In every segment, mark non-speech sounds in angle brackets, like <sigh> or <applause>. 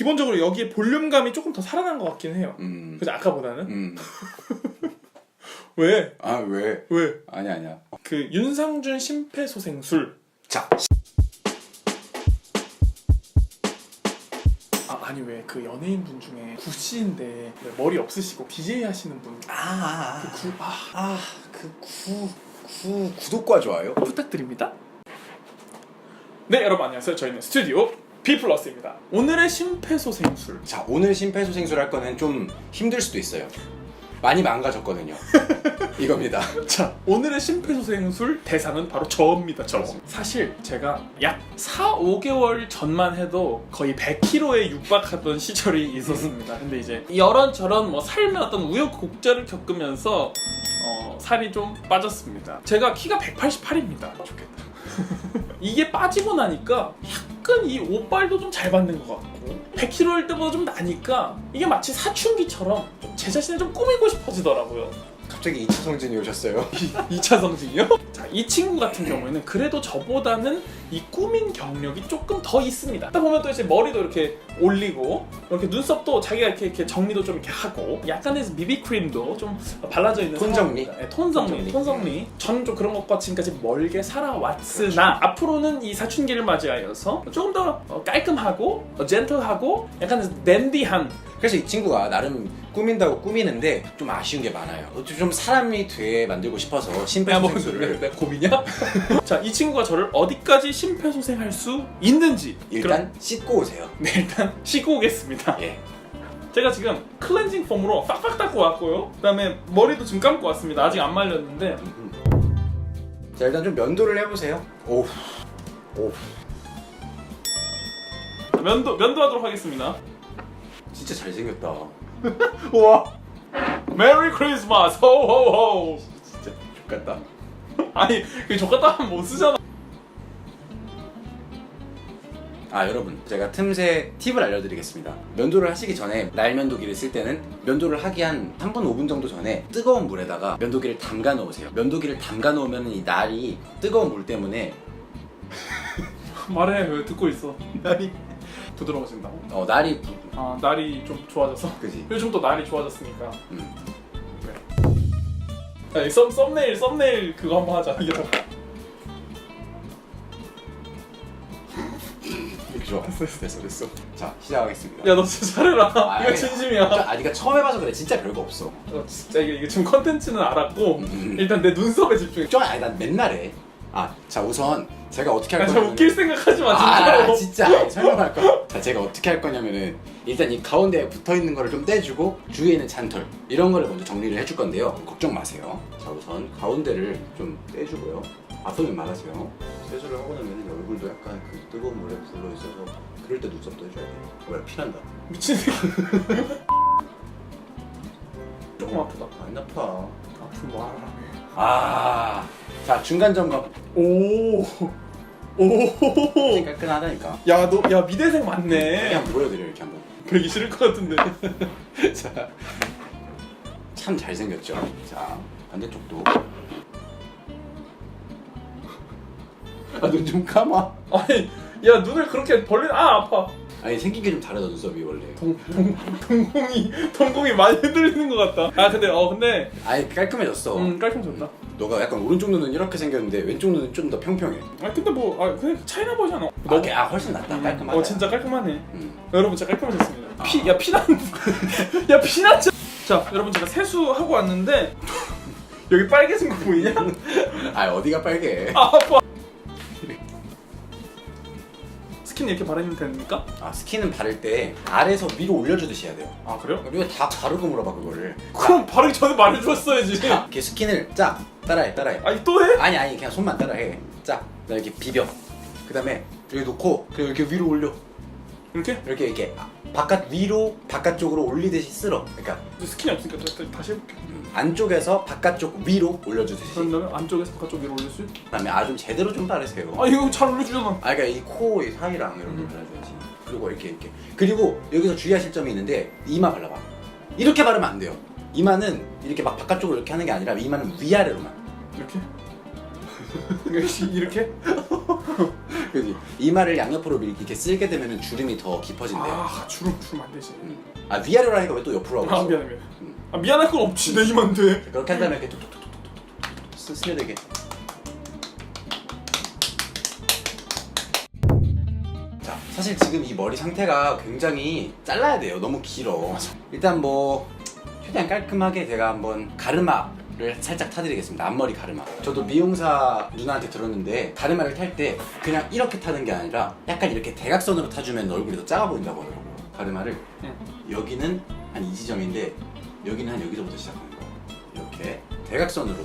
기본적으로 여기에 볼륨감이 조금 더 살아난 것 같긴 해요. 음. 그죠 아까보다는? 음. <laughs> 왜? 아 왜? 왜? 아니야 아니야. 그 윤상준 심폐소생술 자. 아 아니 왜 그 연예인 분 중에 구씨인데 왜 머리 없으시고 DJ 하시는 분 아. 그 구, 아, 아 그 구 구 구독과 좋아요. 부탁드립니다. 네 여러분 안녕하세요. 저희는 스튜디오 B 플러스입니다. 오늘의 심폐소생술 자 오늘 심폐소생술 할 거는 좀 힘들 수도 있어요. 많이 망가졌거든요. <laughs> 이겁니다. 자, 오늘의 심폐소생술 대상은 바로 저입니다. 저. 사실 제가 약 4, 5개월 전만 해도 거의 100kg에 육박하던 시절이 있었습니다. 근데 이제 이런저런 뭐 삶의 어떤 우여곡절을 겪으면서 어, 살이 좀 빠졌습니다. 제가 키가 188입니다. 좋겠다. <laughs> 이게 빠지고 나니까 약간 이 옷빨도 좀 잘 받는 것 같고 100kg일 때보다 좀 나니까 이게 마치 사춘기처럼 좀 제 자신을 좀 꾸미고 싶어지더라고요. 갑자기 2차 성진이 오셨어요. <laughs> 2차 성징이요? 자, 이 친구 같은 경우에는 그래도 저보다는 이 꾸민 경력이 조금 더 있습니다. 하다 보면 또 이제 머리도 이렇게 올리고 이렇게 눈썹도 자기가 이렇게, 이렇게 정리도 좀 이렇게 하고 약간의 비비 크림도 좀 발라져 있는 톤 정리? 상황입니다. 네, 톤 정리, 톤 정리. 톤 정리. 저는 좀 그런 것과 지금까지 멀게 살아왔으나 앞으로는 이 사춘기를 맞이하여서 조금 더 어, 깔끔하고 어, 젠틀하고 약간 댄디한 그래서 이 친구가 나름 꾸민다고 꾸미는데 좀 아쉬운 게 많아요. 좀 사람이 돼 만들고 싶어서 심폐소생술을 내 <laughs> 고민이야? <laughs> 자, 이 친구가 저를 어디까지 심폐소생할 수 있는지 일단 씻고 오세요. 그럼, <laughs> 네, 일단 씻고 오겠습니다. 예. 제가 지금 클렌징 폼으로 빡빡 닦고 왔고요. 그다음에 머리도 지금 감고 왔습니다. 아직 안 말렸는데 자 일단 좀 면도를 해보세요. 오. 오. 면도 면도하도록 하겠습니다. 진짜 잘생겼다. <laughs> 우와. 메리 크리스마스 호호호. 진짜 좋겠다. 아니 그 족같다 하면 못 쓰잖아. 아 여러분 제가 틈새 팁을 알려드리겠습니다 면도를 하시기 전에 날 면도기를 쓸 때는 면도를 하기 한 3분 5분 정도 전에 뜨거운 물에다가 면도기를 담가 놓으세요 면도기를 담가 놓으면 이 날이 뜨거운 물 때문에 <laughs> 말해 왜 듣고 있어. 날이 부드러워진다고? 어 날이 부... 아 날이 좀 좋아져서. 그지 <laughs> 요즘 또 날이 좋아졌으니까. 음. 야, 이 썸, 썸네일 썸네일 그거 한번 하자 <laughs> 이게 더 이렇게 좋아 됐어 됐어 자 시작하겠습니다 야너 진짜 잘해라 아, 이거. 진심이야 아 네가 처음 해봐서 그래 진짜 별거 없어 어, 진짜 이게, 이게 지금 컨텐츠는 알았고 음. 일단 내 눈썹에 집중해 좀 아니 난 맨날 해 아 자 우선 제가 어떻게 할 아, 저 거냐면 웃길 생각하지 마아 진짜로 진짜 아니, 설명할 거. 자 제가 어떻게 할 거냐면은 일단 이 가운데에 붙어 있는 거를 좀 떼주고 주위에 있는 잔털 이런 거를 먼저 정리를 해줄 건데요. 걱정 마세요. 자 우선 가운데를 좀 떼주고요. 아프면 말하세요. 세수를 하고 나면 얼굴도 약간 그 뜨거운 물에 불러 있어서 그럴 때 눈썹도 해줘야 돼. 뭐야 피난다. 미친 새끼 <laughs> 조금 아프다 안 아파. 아프면 뭐 하라 아. 자 중간 점검. 오 오 깔끔하다니까. 야 너 야 미대생 맞네 그냥 보여드려 이렇게 한번. 그러기 싫을 것 같은데 <laughs> 자, 참 잘생겼죠. 자, 반대쪽도. 아, 눈 좀 감아. 아니 야 눈을 그렇게 벌리는 아 아파 아니, 생긴 게 좀 다르다, 눈썹이 원래. 동, 동, 동공이 동공이 많이 흔들리는 것 같다 아 근데 어 근데 아니, 깔끔해졌어. 음 깔끔 좋다 너가 약간 오른쪽 눈은 이렇게 생겼는데 왼쪽 눈은 좀 더 평평해. 아 근데 뭐 아 그냥 차이나 보잖아 아, 오케이. 아, 훨씬 낫다. 깔끔하다. 어 진짜 깔끔하네 음. 여러분 진짜 깔끔해졌습니다 아. 피야 피난 <laughs> 야 피났죠 자 여러분 제가 세수하고 왔는데 <laughs> 여기 빨개진 거 보이냐 <laughs> 아, 어디가 빨개? 아 아파 스킨 이렇게 바르면 됩니까 아, 스킨은 바를 때 아래에서 위로 올려주듯이 해야 돼요. 아 그래요 우리가 다 바르고 물어봐, 그거를. 그럼 바르기 전에 말해줬어야지 자, 이렇게 스킨을 짜. 따라해, 따라해. 아니 또 해? 아니 아니 그냥 손만 따라해 자 그다음 이렇게 비벼 그 다음에 여기 놓고 그리고 이렇게 위로 올려 이렇게? 이렇게 이렇게. 아, 바깥 위로 바깥쪽으로 올리듯이 쓸어. 그러니까 스킨이 없으니까 다시, 다시 해볼게. 음, 안쪽에서 바깥쪽 위로 올려주듯이. 다음에 안쪽에서 바깥쪽 위로 올릴 수 있... 그 다음에 아 좀 제대로 좀 바르세요. 아 이거 잘 올려주잖아. 아 그러니까 이코 사이랑 이렇게 음. 발라줘야지. 그리고 이렇게 이렇게. 그리고 여기서 주의하실 점이 있는데 이마 발라봐. 이렇게 바르면 안 돼요. 이마는 이렇게 막 바깥쪽으로 이렇게 하는 게 아니라 이마는 위아래로만. 이렇게? 이렇게? <laughs> 그지 이마를 양옆으로 밀- 이렇게 쓸게 되면 주름이 더 깊어진대요. 아 주름 주름 안 되지. 아 위아래로 하니까 왜 또 옆으로 하고 아 있어? 미안해 미안해. 음. 아 미안할 건 없지 내 이만데. 그렇게 한 다음에 이렇게 톡톡톡톡톡 스- 스며들게. 자, 사실 지금 이 머리 상태가 굉장히 잘라야 돼요. 너무 길어. 일단 뭐 최대한 깔끔하게 제가 한번 가르마 를 살짝 타드리겠습니다. 앞머리 가르마. 저도 미용사 누나한테 들었는데 가르마를 탈 때 그냥 이렇게 타는 게 아니라 약간 이렇게 대각선으로 타주면 얼굴이 더 작아 보인다고 하더라고요. 가르마를 응. 여기는 한 이 지점인데 여기는 한 여기서부터 시작하는 거예요. 이렇게 대각선으로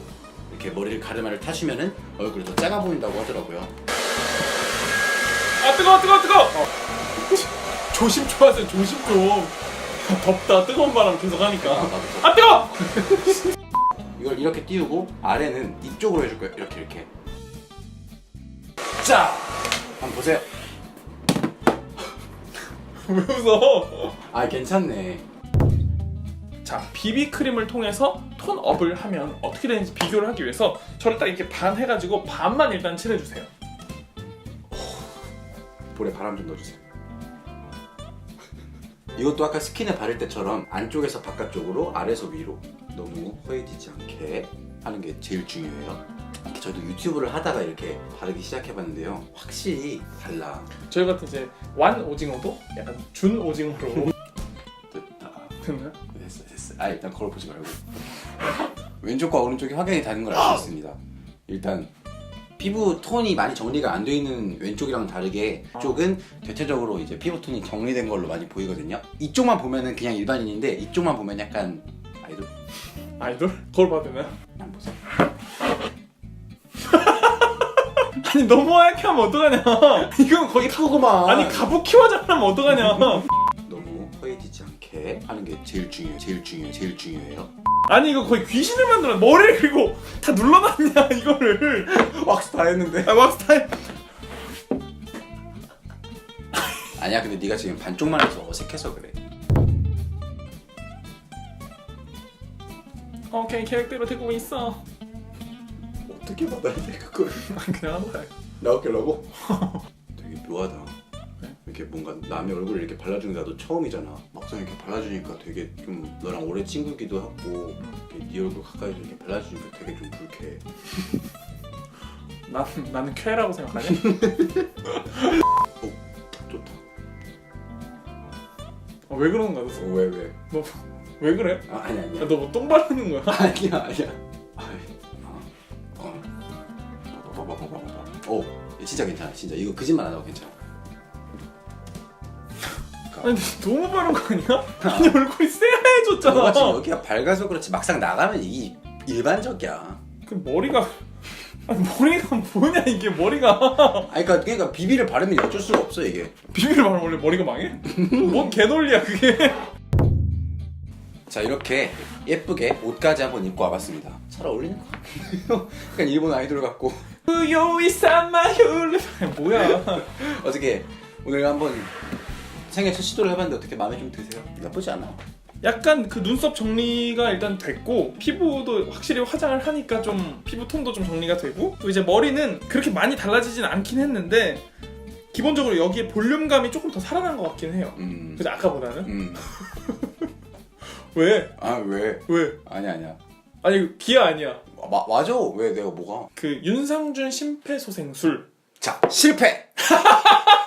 이렇게 머리를 가르마를 타시면은 얼굴이 더 작아 보인다고 하더라고요. 아 뜨거 뜨거 뜨거. 어. 조심 좀 하세요 조심 좀. 덥다 뜨거운 바람 계속 아, 하니까. 더- 아 뜨거. <laughs> 이걸 이렇게 띄우고 아래는 이쪽으로 해줄 거예요. 이렇게 이렇게. 자, 한번 보세요. <laughs> 왜 웃어? 아 괜찮네. 자 비비 크림을 통해서 톤업을 하면 어떻게 되는지 비교를 하기 위해서 저를 딱 이렇게 반 해가지고 반만 일단 칠해주세요. 볼에 바람 좀 넣어주세요. 이것도 아까 스킨에 바를 때처럼 안쪽에서 바깥쪽으로 아래에서 위로 너무 허해지지 않게 하는 게 제일 중요해요. 이렇게 저도 유튜브를 하다가 이렇게 바르기 시작해봤는데요. 확실히 달라. 저희 같은 이제 완 오징어도 약간 준 오징어로 <laughs> 됐다. 됐나요? 됐어 됐어. 아 일단 거울 보지 말고 왼쪽과 오른쪽이 확연히 다른 걸 알 수 있습니다. 일단 피부 톤이 많이 정리가 안 돼 있는 왼쪽이랑 다르게 이쪽은 대체적으로 이제 피부 톤이 정리된 걸로 많이 보이거든요. 이쪽만 보면은 그냥 일반인인데 이쪽만 보면 약간 아이돌 아이돌? 거울 봐도 되나요? 한번 보세요. <laughs> 아니 너무 하얗게 하면 어떡하냐 <laughs> 이건 거의 가, 그거만 아니 가부키와장 하면 어떡하냐 <laughs> 너무 허해지지 않게 하는 게 제일 중요해요. 제일 중요해요. 제일 중요해요. 아니 이거 거의 귀신을 만들어 머리를 그리고 다 눌러놨냐 이거를 왁스 다 했는데. 아 왁스 타임 아니야 근데 네가 지금 반쪽만 해서 어색해서 그래. 오케이 계획대로 되고 있어 어떻게 받아야 돼 그걸? <laughs> 그냥 한 거야 나올게라고? <laughs> 되게 묘하다. 네? 이렇게 뭔가 남의 얼굴을 이렇게 발라주는 게 나도 처음이잖아. 막상 이렇게 발라주니까 되게 좀 너랑 오래 친구기도 하고 이렇게 네 얼굴 가까이서 이렇게 발라주니까 되게 좀 불쾌해. <laughs> 난, 나는 쾌라고 생각하냐? 좋다. 어, 왜 그러는 거야 너? 어, 왜 왜? 왜 그래? 아 아니 아니야. 야, 너뭐 똥 바르는 거야? <laughs> 아니야 아니야. 아이, 어, 어. 오 진짜 괜찮아 진짜 이거 거짓말 안 하고 괜찮아. 아니 너무 바른 거 아니야? 아니 얼굴이 지금 여기가 밝아서 그렇지 막상 나가면 이게 일반적이야. 그 머리가 아니 머리가 뭐냐 이게 머리가 아니 그러니까, 그러니까 비비를 바르면 어쩔 수가 없어 이게. 비밀을 말하면 원래 머리가 망해? 뭔 개논리야 그게 자 이렇게 예쁘게 옷까지 한번 입고 와봤습니다. 잘 어울리는 것 같아요. <laughs> 약간 일본 아이돌 같고 우요이 사마휴르 뭐야 <laughs> 어떻게 오늘 한번 생애 첫 시도를 해봤는데 어떻게 마음에 좀 드세요? 나쁘지 않아. 약간 그 눈썹 정리가 일단 됐고 피부도 확실히 화장을 하니까 좀 피부 톤도 좀 정리가 되고 또 이제 머리는 그렇게 많이 달라지진 않긴 했는데 기본적으로 여기에 볼륨감이 조금 더 살아난 것 같긴 해요 음. 그죠 아까보다는 음. <laughs> 왜? 아 왜? 왜? 아니 아니야. 아니 기아 아니야 마, 맞아. 왜 내가 뭐가? 그 윤상준 심폐소생술 자 실패. <laughs>